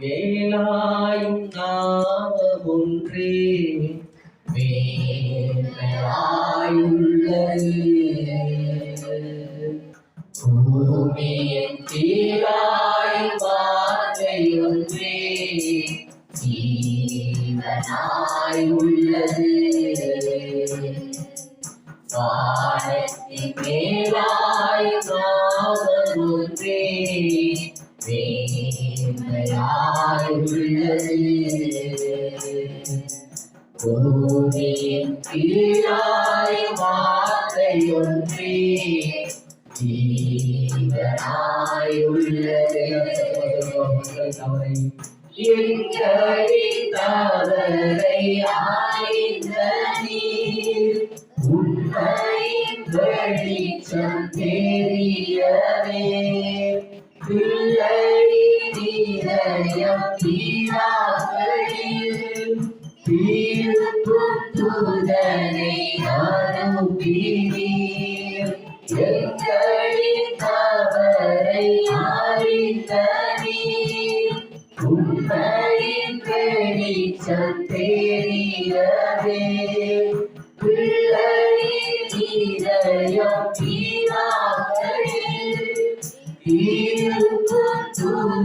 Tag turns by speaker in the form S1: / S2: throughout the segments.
S1: மேலாயும் நாமம் ஒன்றே மேலாயுள்ளது பூமியின் கீழாய் வார்த்தை ஒன்றே ஜீவனாய் உள்ளது வானத்தின் மேலாய் ஒன்றே மேன்மையாய் உள்ளது பூமியின் கீழாய் வார்த்தை ஒன்றே ஜீவனாய் உள்ளது எங்களின் தவறை ஆய்ந்த நீர் உண்மையின் வெளிச்சம் தெரியவே. பிள்ளையின் இதயம் தீராகளில் தீர்க்கும் தூதனை அனுப்பினீர் எங்களின் தவறை அறிந்த நீர் உண்மையின் வெளிச்சம் தெரியவே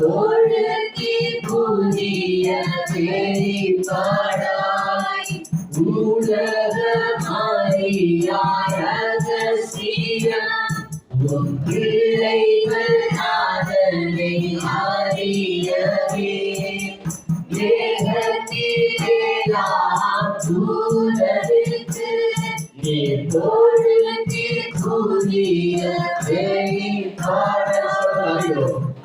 S1: நீ கொடுத்தி புதிய வெளிப்பாடாய் உலக மறியாரகசியம் உன் பிள்ளைகள் ஆதனை அறியவே. தேகத்திலாம் தூதருக்கு நீ பொழுதி புதிய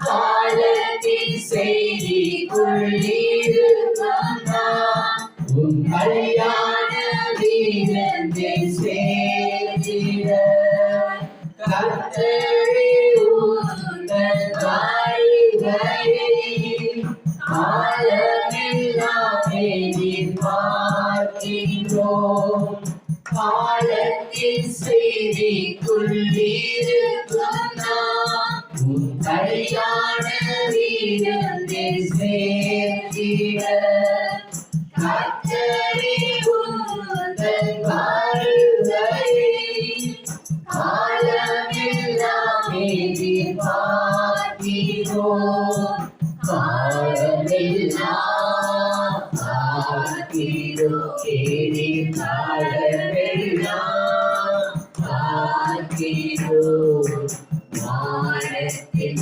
S1: காலத்தின் செய்தி இருக்கும் உன் கல்யாண வீரத்தை சேர்த்திட கத்தரி உங்கள் வாழ்வையை காலமெல்லாம் காலத்தின் வீரத்தை சேர்த்திட கத்தரே உங்கள் வாழ்வையை காலமெல்லாம் எதிர்பார்க்கிறோம் காலமெல்லாம் பார்க்கிறோம் எதிர் காலமெல்லாம் பார்க்கிறோம் வானத்தின்